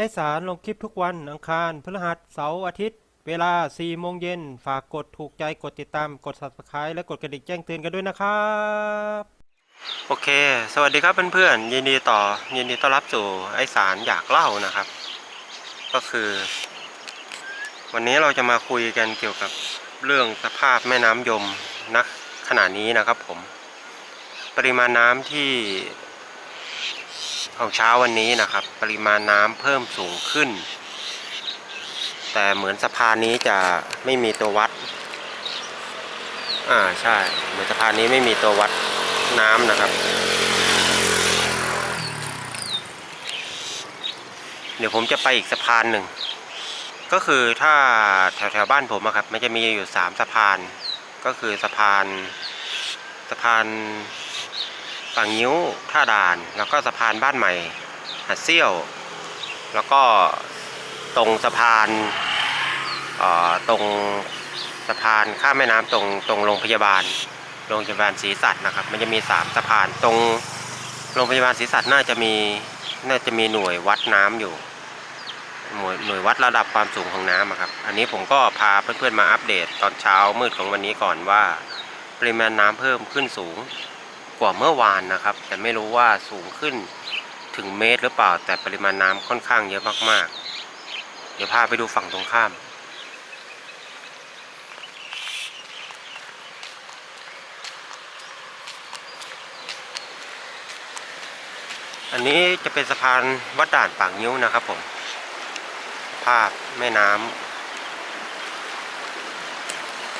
ไอสารลงคลิปทุกวันอังคารพฤหัสเสาร์อาทิตย์ เวลา 4 โมงเย็น ฝากกดถูกใจกดติดตามกด subscribe และกดกระดิ่งแจ้งเตือนกันด้วยนะครับ โอเค สวัสดีครับเพื่อนๆยินดีต่อยินดีต้อนรับสู่ไอสารอยากเล่านะครับ ก็คือ วันนี้เราจะมาคุยกันเกี่ยวกับเรื่องสภาพแม่น้ำยมณขณะนี้นะครับผม ปริมาณน้ำที่ ของเช้าวันนี้นะครับ ปริมาณน้ำเพิ่มสูงขึ้น แต่เหมือนสะพานนี้จะไม่มีตัววัด อ่าใช่ เหมือนสะพานนี้ไม่มีตัววัดน้ำนะครับ เดี๋ยวผมจะไปอีกสะพานหนึ่ง ก็คือถ้าแถวแถวบ้านผมอะครับ มันจะมีอยู่สามสะพาน ก็คือสะพานสะพาน ฝั่งงิ้วท่าด่าน แล้วก็สะพานบ้านใหม่หัดเซี่ยว แล้วก็ตรงสะพานตรงสะพานข้ามแม่น้ำตรงตรงโรงพยาบาลโรงพยาบาลศรีสัตว์นะครับ มันจะมีสามสะพานตรงโรงพยาบาลศรีสัตว์น่าจะมีน่าจะมีหน่วยวัดน้ำอยู่หน่วยหน่วยวัดระดับความสูงของน้ำครับ อันนี้ผมก็พาเพื่อนๆมาอัปเดตตอนเช้ามืดของวันนี้ก่อนว่า ปริมาณน้ำเพิ่มขึ้นสูง กว่าเมื่อวานนะครับ แต่ไม่รู้ว่าสูงขึ้นถึงเมตรหรือเปล่า แต่ปริมาณน้ำค่อนข้างเยอะมากๆ เดี๋ยวพาไปดูฝั่งตรงข้าม อันนี้จะเป็นสะพานวัดด่านปากนิ้วนะครับผม ภาพแม่น้ำ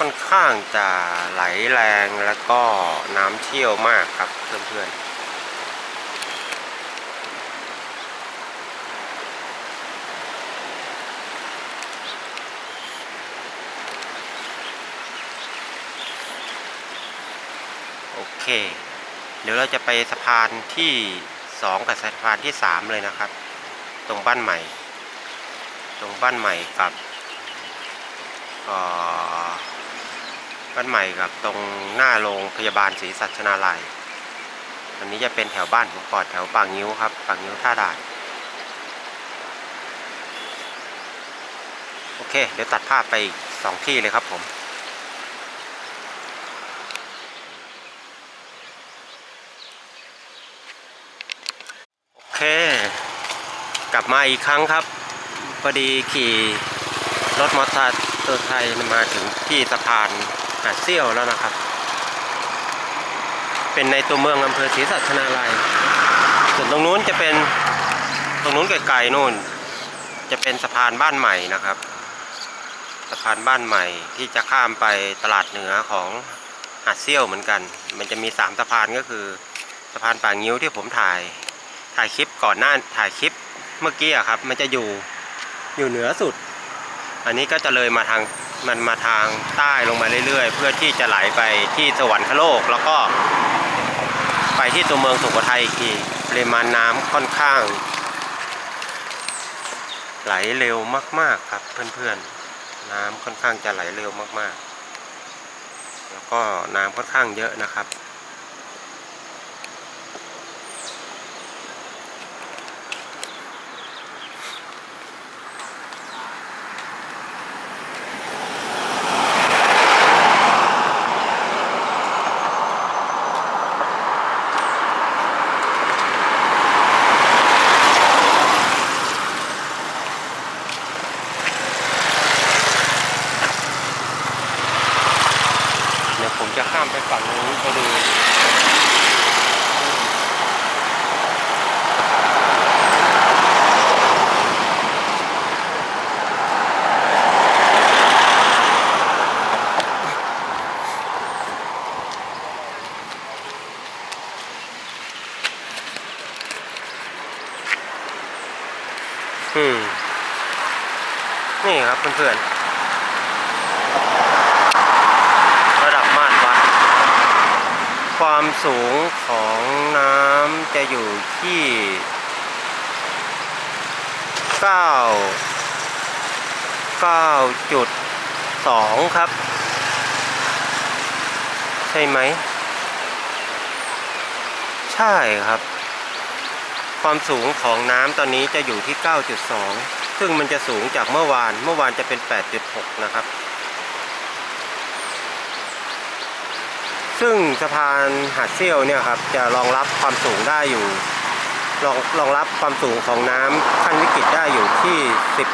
ค่อนข้างจะไหลแรงแล้วก็น้ำเชี่ยวมากครับเพื่อนๆโอเค เดี๋ยวเราจะไปสะพานที่สองกับสะพานที่สามเลยนะครับ ตรงบ้านใหม่ ตรงบ้านใหม่กับอ่อ บ้านใหม่กับตรงหน้าโรงพยาบาลศรีสัชนาลัยอันนี้จะเป็นแถวบ้านผมกอนแถวปางนิ้วครับปางนิ้วท่าด่านโอเค เดี๋ยวตัดภาพไปสองที่เลยครับผมโอเค กลับมาอีกครั้งครับพอดีขี่รถมอเตอร์ไซค์มาถึงที่สะพาน หาดเซี่ยวแล้วนะครับ เป็นในตัวเมืองอำเภอศรีสัชนาลัย ส่วนตรงนู้นจะเป็นตรงนู้นไกลๆนู่น จะเป็นสะพานบ้านใหม่นะครับ สะพานบ้านใหม่ที่จะข้ามไปตลาดเหนือของหาดเซี่ยวเหมือนกัน มันจะมีสามสะพานก็คือสะพานป่างิ้วที่ผมถ่าย ถ่ายคลิปก่อนหน้าถ่ายคลิปเมื่อกี้อะครับ มันจะอยู่อยู่เหนือสุด อันนี้ก็จะเลยมาทาง มันมาทางใต้ลงมาเรื่อยๆ เพื่อที่จะไหลไปที่สวรรคโลก แล้วก็ ไปที่ตัวเมืองสุโขทัยอีกทีปริมาณน้ำค่อนข้าง ไหลเร็วมากๆครับเพื่อนๆ น้ำค่อนข้างจะไหลเร็วมากๆ แล้วก็น้ำค่อนข้างเยอะนะครับ เดี๋ยวผมจะข้ามไปฝั่งนู้นไปดู อืมนี่ครับเพื่อนๆ ระดับมาตรวัด ความสูงของน้ำจะอยู่ที่เก้าเก้าจุดสองครับ ใช่ไหม ใช่ครับ ความสูงของน้ำตอนนี้จะอยู่ที่ 9.2 ซึ่งมันจะสูงจากเมื่อวาน เมื่อวานจะเป็น 8.6 นะครับ ซึ่งสะพานหาดเซี่ยวเนี่ยครับจะรองรับความสูงได้อยู่ รองรองรับความสูงของน้ำขั้นวิกฤตได้อยู่ที่ 10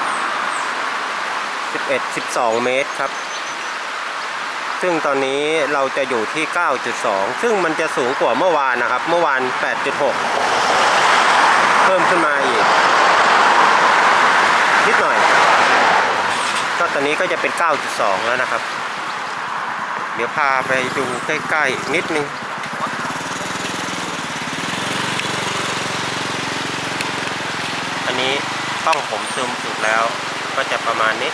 11 12 เมตรครับ ซึ่งตอนนี้เราจะอยู่ที่ 9.2 ซึ่งมันจะสูงกว่าเมื่อวานนะครับ เมื่อวาน 8.6 เพิ่มขึ้นมาอีกนิดหน่อย ก็ตอนนี้ก็จะเป็น 9.2 แล้วนะครับ เดี๋ยวพาไปดูใกล้ๆนิดนึงอันนี้กล้องผมซูมสุดแล้วก็จะประมาณนี้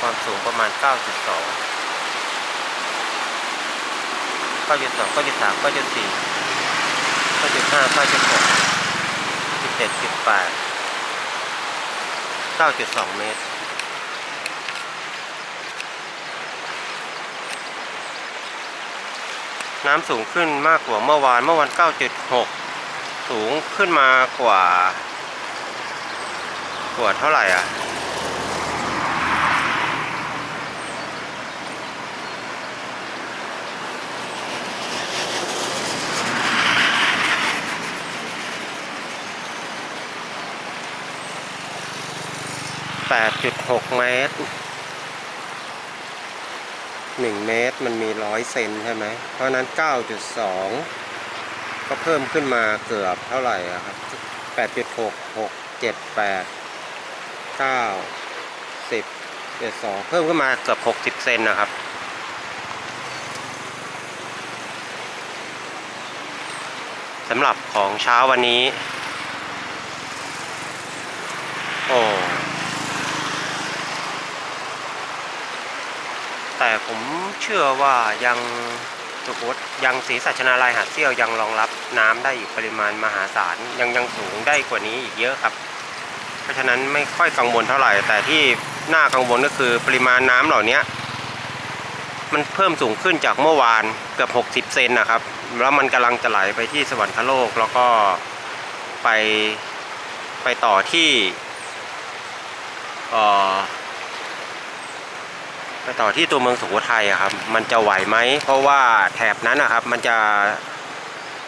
ความสูงประมาณ 9.2 9.2 9.3 9.4 9.5 9.6 17.8 9.2เมตรน้ำสูงขึ้นมากกว่าเมื่อวานเมื่อวาน9.6 สูงขึ้นมากว่า กว่าเท่าไหร่อะ 8.6 เมตร 1 เมตรมันมี 100 เซนใช่ไหม เพราะฉะนั้น 9.2 ก็เพิ่มขึ้นมาเกือบเท่าไหร่อะครับ 8.6 6 7 8 9 10 12 เพิ่มขึ้นมาเกือบ 60 เซนนะครับสำหรับของเช้าวันนี้ โอ้ แต่ผมเชื่อว่ายังสุโขทยังศรีสัชนาลัยหาดเซี่ยวยังรองรับน้ำได้อีกปริมาณมหาศาลยังยังสูงได้กว่านี้อีกเยอะครับ เพราะฉะนั้นไม่ค่อยกังวลเท่าไหร่ แต่ที่น่ากังวลก็คือปริมาณน้ำเหล่านี้มันเพิ่มสูงขึ้นจากเมื่อวานเกือบ 60 เซนนะครับ แล้วมันกำลังจะไหลไปที่สวรรคโลกแล้วก็ไปไปต่อที่เอ่อ ไปต่อที่ตัวเมืองสุโขทัยครับ มันจะไหวไหม เพราะว่าแถบนั้นนะครับ มันจะ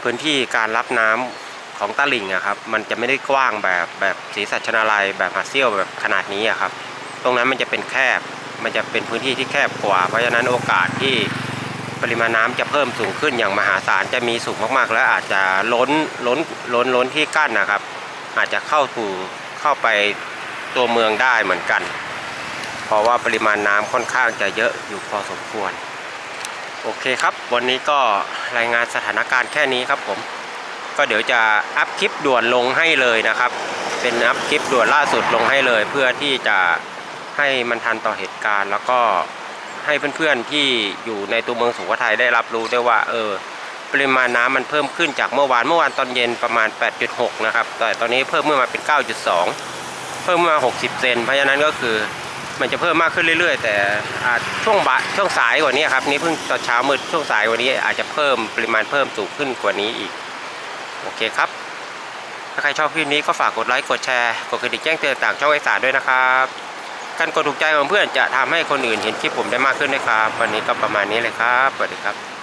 พื้นที่การรับน้ำของตลิ่งอะครับ มันจะไม่ได้กว้างแบบแบบศรีสัชนาลัยแบบหาดเซี่ยวแบบขนาดนี้อะครับ ตรงนั้นมันจะเป็นแคบ มันจะเป็นพื้นที่ที่แคบกว่า เพราะฉะนั้นโอกาสที่ปริมาณน้ำจะเพิ่มสูงขึ้นอย่างมหาศาลจะมีสูงมากๆ และอาจจะล้นล้นล้นล้นที่กั้นนะครับ อาจจะเข้าถูเข้าไปตัวเมืองได้เหมือนกัน ราะว่าปริมาณน้ำค่อนข้างจะเยอะอยู่พอสมควร โอเคครับ วันนี้ก็รายงานสถานการณ์แค่นี้ครับผม ก็เดี๋ยวจะอัพคลิปด่วนลงให้เลยนะครับ เป็นอัพคลิปด่วนล่าสุดลงให้เลย เพื่อที่จะให้มันทันต่อเหตุการณ์ แล้วก็ให้เพื่อนๆที่อยู่ในตัวเมืองสุโขทัยได้รับรู้ได้วยว่า เออปริมาณน้ำมันเพิ่มขึ้นจากเมื่อวานเมื่อวานตอนเย็นประมาณ 8.6 นะครับ แต่ตอนนี้เพิ่มขึ้นมาเป็น 9.2 เพิ่มขึ้นมา 60 เซนเพราะฉะนั้นก็คือ มันจะเพิ่มมากขึ้นเรื่อยๆ แต่อาจช่วงบ่ายช่วงสายกว่านี้ครับนี่เพิ่งตอนเช้ามืดช่วงสายกว่านี้อาจจะเพิ่มปริมาณเพิ่มสูงขึ้นกว่านี้อีกโอเคครับ ถ้าใครชอบคลิปนี้ก็ฝากกดไลค์กดแชร์กดกระดิ่งแจ้งเตือนต่างช่องไอสารด้วยนะครับการกดถูกใจของเพื่อนจะทำให้คนอื่นเห็นคลิปผมได้มากขึ้นนะครับ วันนี้ก็ประมาณนี้เลยครับสวัสดีครับ